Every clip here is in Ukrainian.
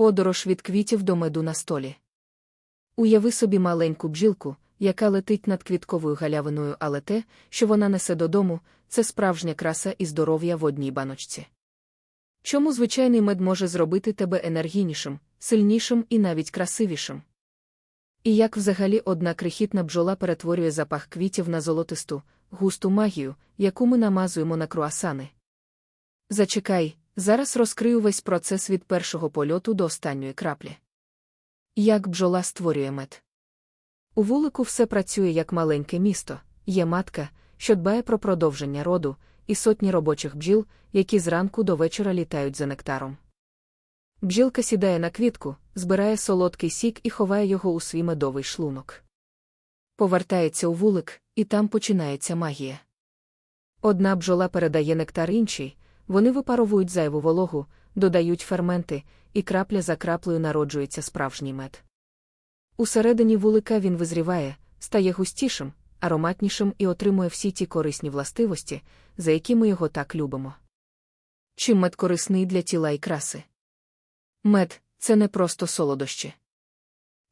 Подорож від квітів до меду на столі. Уяви собі маленьку бджілку, яка летить над квітковою галявиною, але те, що вона несе додому, це справжня краса і здоров'я в одній баночці. Чому звичайний мед може зробити тебе енергійнішим, сильнішим і навіть красивішим? І як взагалі одна крихітна бджола перетворює запах квітів на золотисту, густу магію, яку ми намазуємо на круасани? Зачекай, зараз розкрию весь процес від першого польоту до останньої краплі. Як бджола створює мед. У вулику все працює як маленьке місто, є матка, що дбає про продовження роду, і сотні робочих бджіл, які зранку до вечора літають за нектаром. Бджілка сідає на квітку, збирає солодкий сік і ховає його у свій медовий шлунок. Повертається у вулик, і там починається магія. Одна бджола передає нектар іншій, вони випаровують зайву вологу, додають ферменти, і крапля за краплею народжується справжній мед. Усередині вулика він визріває, стає густішим, ароматнішим і отримує всі ті корисні властивості, за які ми його так любимо. Чим мед корисний для тіла і краси? Мед це не просто солодощі.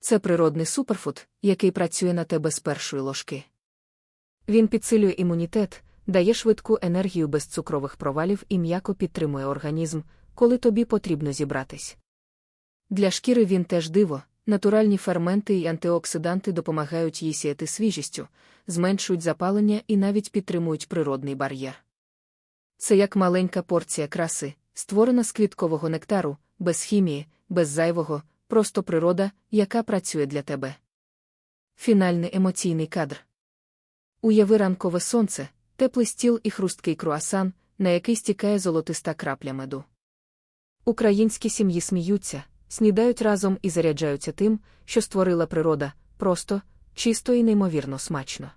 Це природний суперфуд, який працює на тебе з першої ложки. Він підсилює імунітет, дає швидку енергію без цукрових провалів і м'яко підтримує організм, коли тобі потрібно зібратись. Для шкіри він теж диво, натуральні ферменти і антиоксиданти допомагають їй сіяти свіжістю, зменшують запалення і навіть підтримують природний бар'єр. Це як маленька порція краси, створена з квіткового нектару, без хімії, без зайвого, просто природа, яка працює для тебе. Фінальний емоційний кадр. Уяви ранкове сонце, теплий стіл і хрусткий круасан, на який стікає золотиста крапля меду. Українські сім'ї сміються, снідають разом і заряджаються тим, що створила природа, просто, чисто і неймовірно смачно.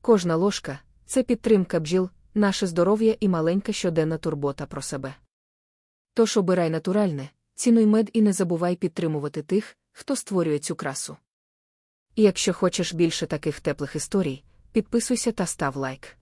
Кожна ложка це підтримка бджіл, наше здоров'я і маленька щоденна турбота про себе. Тож обирай натуральне, цінуй мед і не забувай підтримувати тих, хто створює цю красу. І якщо хочеш більше таких теплих історій, підписуйся та став лайк.